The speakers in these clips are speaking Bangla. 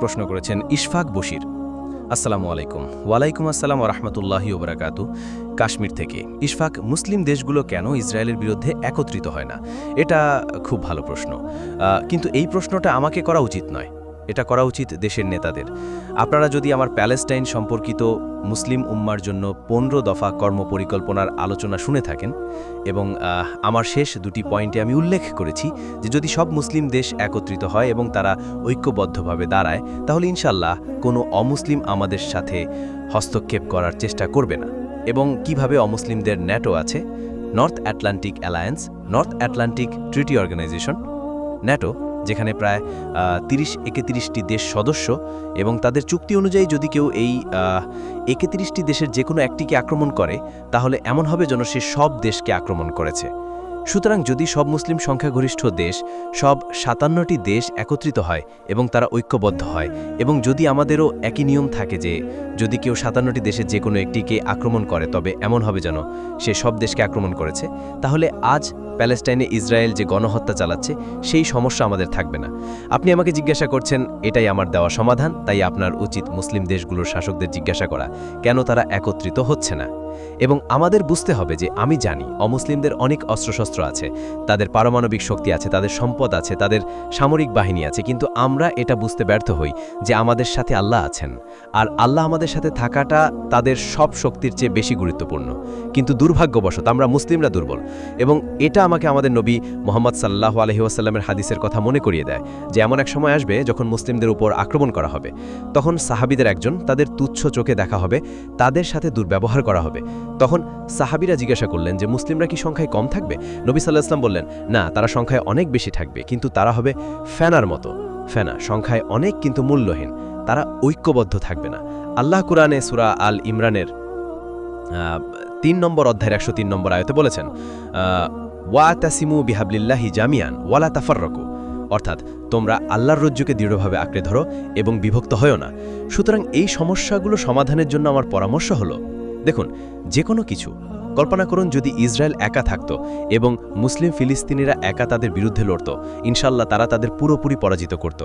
প্রশ্ন করেছেন ইশফাক বশির। আসসালামু আলাইকুম। ওয়ালাইকুম আসসালাম রহমতুল্লাহি ওবরাকাতু। কাশ্মীর থেকে, ইশফাক, মুসলিম দেশগুলো কেন ইসরায়েলের বিরুদ্ধে একত্রিত হয় না? এটা খুব ভালো প্রশ্ন। কিন্তু এই প্রশ্নটা আমাকে করা উচিত নয়। এটা করা উচিত দেশের নেতাদের। আপনারা যদি আমার প্যালেস্টাইন সম্পর্কিত মুসলিম উম্মার জন্য পনেরো দফা কর্মপরিকল্পনার আলোচনা শুনে থাকেন এবং আমার শেষ দুটি পয়েন্টে আমি উল্লেখ করেছি যে যদি সব মুসলিম দেশ একত্রিত হয় এবং তারা ঐক্যবদ্ধভাবে দাঁড়ায়, তাহলে ইনশাল্লাহ কোনো অমুসলিম আমাদের সাথে হস্তক্ষেপ করার চেষ্টা করবে না। এবং কীভাবে অমুসলিমদের ন্যাটো আছে? North Atlantic alliance, North Atlantic treaty organization, NATO যেখানে প্রায় তিরিশ, একত্রিশটি দেশ সদস্য এবং তাদের চুক্তি অনুযায়ী যদি কেউ এই একত্রিশটি দেশের যে কোনো একটিকে আক্রমণ করে, তাহলে এমন হবে যেন সে সব দেশকে আক্রমণ করেছে। সুতরাং যদি সব মুসলিম সংখ্যাগরিষ্ঠ দেশ, সব সাতান্নটি দেশ একত্রিত হয় এবং তারা ঐক্যবদ্ধ হয়, এবং যদি আমাদেরও একই নিয়ম থাকে যে, যদি কেউ সাতান্নটি দেশের যে কোনো একটিকে আক্রমণ করে, তবে এমন হবে যেন সে সব দেশকে আক্রমণ করেছে, তাহলে আজ প্যালেস্টাইনে ইসরায়েল যে গণহত্যা চালাচ্ছে, সেই সমস্যা আমাদের থাকবে না। আপনি আমাকে জিজ্ঞাসা করছেন, এটাই আমার দেওয়া সমাধান? তাই আপনার উচিত মুসলিম দেশগুলোর শাসকদের জিজ্ঞাসা করা, কেন তারা একত্রিত হচ্ছে না? এবং আমাদের বুঝতে হবে যে আমি জানি অমুসলিমদের অনেক অস্ত্রশস্ত্র আছে, তাদের পারমাণবিক শক্তি আছে, তাদের সম্পদ আছে, তাদের সামরিক বাহিনী আছে, কিন্তু আমরা এটা বুঝতে ব্যর্থ হই যে আমাদের সাথে আল্লাহ আছেন। আর আল্লাহ আমাদের সাথে থাকাটা তাদের সব শক্তির চেয়ে বেশি গুরুত্বপূর্ণ। কিন্তু দুর্ভাগ্যবশত আমরা মুসলিমরা দুর্বল এবং এটা আমাকে আমাদের নবী মোহাম্মদ সাল্লাহ আলহিউসাল্লামের হাদিসের কথা মনে করিয়ে দেয় যে এমন এক সময় আসবে যখন মুসলিমদের উপর আক্রমণ করা হবে। তখন সাহাবিদের একজন তাদের তুচ্ছ চোখে দেখা হবে, তাদের সাথে দুর্ব্যবহার করা হবে। তখন সাহাবিরা জিজ্ঞাসা করলেন যে, মুসলিমরা কি সংখ্যায় কম থাকবে? নবী সাল্লাহ ইসলাম বললেন, না, তারা সংখ্যায় অনেক বেশি থাকবে, কিন্তু তারা হবে ফ্যানার মতো। ফ্যানা সংখ্যায় অনেক কিন্তু মূল্যহীন, তারা ঐক্যবদ্ধ থাকবে না। আল্লাহ কুরআনে সুরা আল ইমরানের তিন নম্বর অধ্যায়ের একশো তিন নম্বর আয়তে বলেছেন ওয়া তাসিমু বিহাবলিল্লাহি জামিয়ান ওয়ালা তাফাররকু। অর্থাৎ, তোমরা আল্লাহর রজ্জুকে দৃঢ়ভাবে আঁকড়ে ধরো এবং বিভক্ত হয়েও না। সুতরাং এই সমস্যাগুলো সমাধানের জন্য আমার পরামর্শ হলো দেখুন যে কোনো কিছু। কল্পনা করুন যদি ইসরায়েল একা থাকত এবং মুসলিম ফিলিস্তিনিরা একা তাদের বিরুদ্ধে লড়ত ইনশাল্লাহ তারা তাদের পুরোপুরি পরাজিত করত।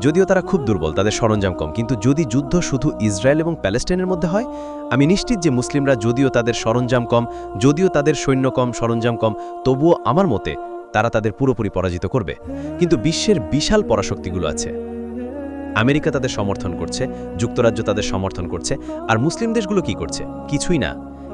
যদিও তারা খুব দুর্বল, তাদের সরঞ্জাম কম, কিন্তু যদি যুদ্ধ শুধু ইসরায়েল এবং প্যালেস্টাইনের মধ্যে হয়, আমি নিশ্চিত যে মুসলিমরা যদিও তাদের সরঞ্জাম কম, যদিও তাদের সৈন্য কম, সরঞ্জাম কম, তবুও আমার মতে তারা তাদের পুরোপুরি পরাজিত করবে। কিন্তু বিশ্বের বিশাল পরাশক্তিগুলো আছে। আমেরিকা তাদের সমর্থন করছে, যুক্তরাজ্য তাদের সমর্থন করছে, আর মুসলিম দেশগুলো কি করছে? কিছুই না।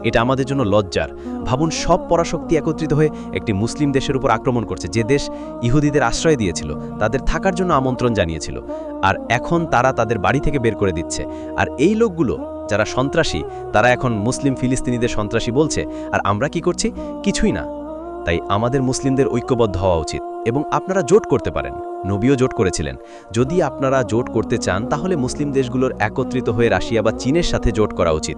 এটা আমাদের জন্য লজ্জার। ভাবুন, সব পরাশক্তি একত্রিত হয়ে একটি মুসলিম দেশের উপর আক্রমণ করছে, যে দেশ ইহুদিদের আশ্রয় দিয়েছিল, তাদের থাকার জন্য আমন্ত্রণ জানিয়েছিল, আর এখন তারা তাদের বাড়ি থেকে বের করে দিচ্ছে। আর এই লোকগুলো, যারা সন্ত্রাসী, তারা এখন মুসলিম ফিলিস্তিনিদের সন্ত্রাসী বলছে, আর আমরা কি করছি? কিছুই না। তাই আমাদের মুসলিমদের ঐক্যবদ্ধ হওয়া উচিত। এবং আপনারা জোট করতে পারেন। নবীও জোট করেছিলেন। যদি আপনারা জোট করতে চান, তাহলে মুসলিম দেশগুলোর একত্রিত হয়ে রাশিয়া বা চীনের সাথে জোট করা উচিত।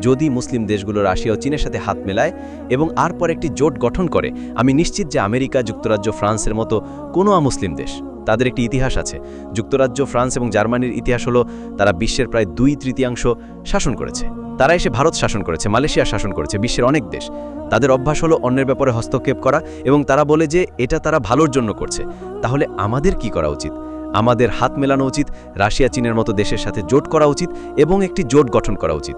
যদি মুসলিম দেশগুলো রাশিয়া ও চীনের সাথে হাত মেলায় এবং আর পর একটি জোট গঠন করে, আমি নিশ্চিত যে আমেরিকা, যুক্তরাজ্য, ফ্রান্সের মতো কোনো আমুসলিম দেশ তাদের একটি ইতিহাস আছে। যুক্তরাজ্য, ফ্রান্স এবং জার্মানির ইতিহাস হলো তারা বিশ্বের প্রায় দুই তৃতীয়াংশ শাসন করেছে। তারা এসে ভারত শাসন করেছে, মালয়েশিয়া শাসন করেছে, বিশ্বের অনেক দেশ। তাদের অভ্যাস হলো অন্যের ব্যাপারে হস্তক্ষেপ করা এবং তারা বলে যে এটা তারা ভালোর জন্য করছে। তাহলে আমাদের কি করা উচিত? আমাদের হাত মেলানো উচিত, রাশিয়া, চীনের মতো দেশের সাথে জোট করা উচিত এবং একটি জোট গঠন করা উচিত।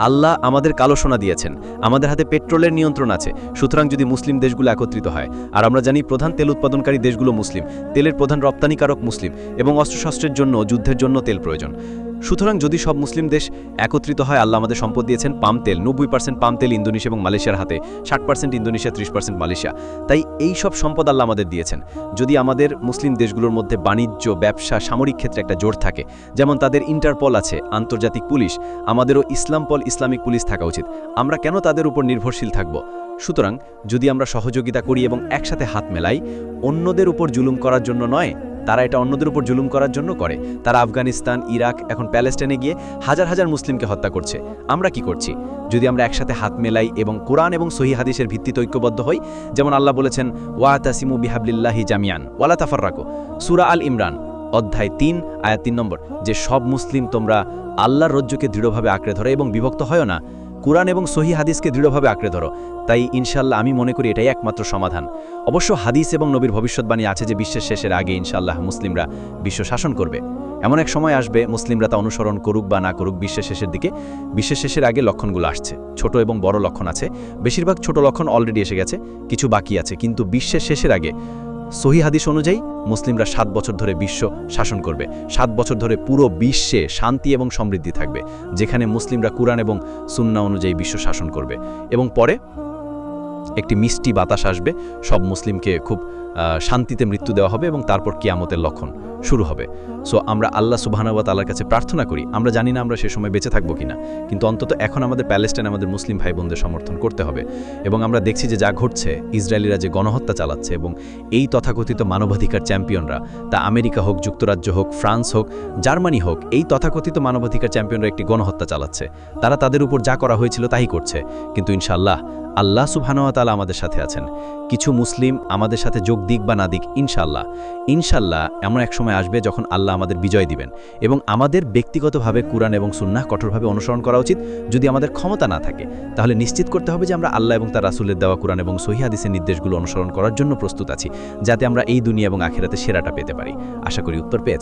আল্লাহ আমাদের কালো সোনা দিয়েছেন। আমাদের হাতে পেট্রোলের নিয়ন্ত্রণ আছে। সুতরাং যদি মুসলিম দেশগুলো একত্রিত হয়, আর আমরা জানি প্রধান তেল উৎপাদনকারী দেশগুলো মুসলিম, তেলের প্রধান রপ্তানিকারক মুসলিম এবং অস্ত্রশস্ত্রের জন্য, যুদ্ধের জন্য তেল প্রয়োজন। সুতরাং যদি সব মুসলিম দেশ একত্রিত হয়, আল্লাহ আমাদের সম্পদ দিয়েছেন পাম তেল, নব্বই পার্সেন্ট পাম তেল ইন্দোনেশিয়া এবং মালয়েশিয়ার হাতে, ষাট পার্সেন্ট ইন্দোনেশিয়া, ত্রিশ পার্সেন্ট মালয়েশিয়া। তাই এই সব সম্পদ আল্লাহ আমাদের দিয়েছেন। যদি আমাদের মুসলিম দেশগুলোর মধ্যে বাণিজ্য, ব্যবসা, সামরিক ক্ষেত্রে একটা জোর থাকে, যেমন তাদের ইন্টারপল আছে, আন্তর্জাতিক পুলিশ, আমাদেরও ইসলামপল ইসলামিক পুলিশ থাকা উচিত। আমরা কেন তাদের উপর নির্ভরশীল থাকব? সুতরাং, যদি আমরা সহযোগিতা করি এবং একসাথে হাত মেলাই, অন্যদের উপর জুলুম করার জন্য নয়, তারা এটা অন্যদের উপর জুলুম করার জন্য করে। তারা আফগানিস্তান, ইরাক, এখন প্যালেস্টাইনে গিয়ে হাজার হাজার মুসলিমকে হত্যা করছে। আমরা কি করছি? যদি আমরা একসাথে হাত মেলাই এবং কোরআন এবং সহি হাদিসের ভিত্তিতে ঐক্যবদ্ধ হই, যেমন আল্লাহ বলেছেন, ওয়া তাসিমু বিহাবলিল্লাহি জামিয়ান ওয়ালা তাফাররাকু। সুরা আল ইমরান অধ্যায় তিন, আয়াত তিন নম্বর, যে সব মুসলিম তোমরা আল্লাহর রজ্জুকে দৃঢ়ভাবে আঁকড়ে ধরো এবং বিভক্ত হয় না। কোরআন এবং সহি হাদিসকে দৃঢ়ভাবে আঁকড়ে ধরো। তাই ইনশাল্লাহ আমি মনে করি এটাই একমাত্র সমাধান। অবশ্য হাদিস এবং নবীর ভবিষ্যৎবাণী আছে যে বিশ্বের শেষের আগে ইনশাল্লাহ মুসলিমরা বিশ্ব শাসন করবে। এমন এক সময় আসবে, মুসলিমরা তা অনুসরণ করুক বা না করুক, বিশ্বের শেষের দিকে বিশ্বের শেষের আগে লক্ষণগুলো আসছে। ছোট এবং বড় লক্ষণ আছে। বেশিরভাগ ছোট লক্ষণ অলরেডি এসে গেছে, কিছু বাকি আছে। কিন্তু বিশ্বের শেষের আগে সহি হাদিস অনুযায়ী মুসলিমরা সাত বছর ধরে বিশ্ব শাসন করবে। সাত বছর ধরে পুরো বিশ্বে শান্তি এবং সমৃদ্ধি থাকবে, যেখানে মুসলিমরা কুরআন এবং সুন্না অনুযায়ী বিশ্ব শাসন করবে। এবং পরে একটি মিষ্টি বাতাস আসবে, সব মুসলিমকে খুব শান্তিতে মৃত্যু দেওয়া হবে এবং তারপর কিয়ামতের লক্ষণ শুরু হবে। সো আমরা আল্লাহ সুবাহানুয়া তালার কাছে প্রার্থনা করি, আমরা জানি না আমরা সে সময় বেঁচে থাকব কিনা, কিন্তু অন্তত এখন আমাদের প্যালেস্টাইন, আমাদের মুসলিম ভাই বোনদের সমর্থন করতে হবে। এবং আমরা দেখছি যে যা ঘটছে, ইসরায়েলিরা যে গণহত্যা চালাচ্ছে এবং এই তথাকথিত মানবাধিকার চ্যাম্পিয়নরা, তা আমেরিকা হোক, যুক্তরাজ্য হোক, ফ্রান্স হোক, জার্মানি হোক, এই তথাকথিত মানবাধিকার চ্যাম্পিয়নরা একটি গণহত্যা চালাচ্ছে। তারা তাদের উপর যা করা হয়েছিল তাই করছে। কিন্তু ইনশাআল্লাহ আল্লাহ সুবহানাহু ওয়া আমাদের সাথে আছেন। কিছু মুসলিম আমাদের সাথে যোগ দিক বা না দিক, ইনশাআল্লাহ। ইনশাআল্লাহ এমন এক সময় আসবে যখন আল্লাহ আমাদের বিজয় দিবেন এবং আমাদের ব্যক্তিগতভাবে কুরআন এবং সুন্নাহ কঠোরভাবে অনুসরণ করা উচিত যদি আমাদের ক্ষমতা না থাকে। তাহলে নিশ্চিত করতে হবে যে আমরা আল্লাহ এবং তার রাসূলের দেওয়া কুরআন এবং সহিহ হাদিসের নির্দেশগুলো অনুসরণ করার জন্য প্রস্তুত আছি, যাতে আমরা এই দুনিয়া এবং আখিরাতে সেরাটা পেতে পারি। আশা করি উত্তর পেয়েছেন।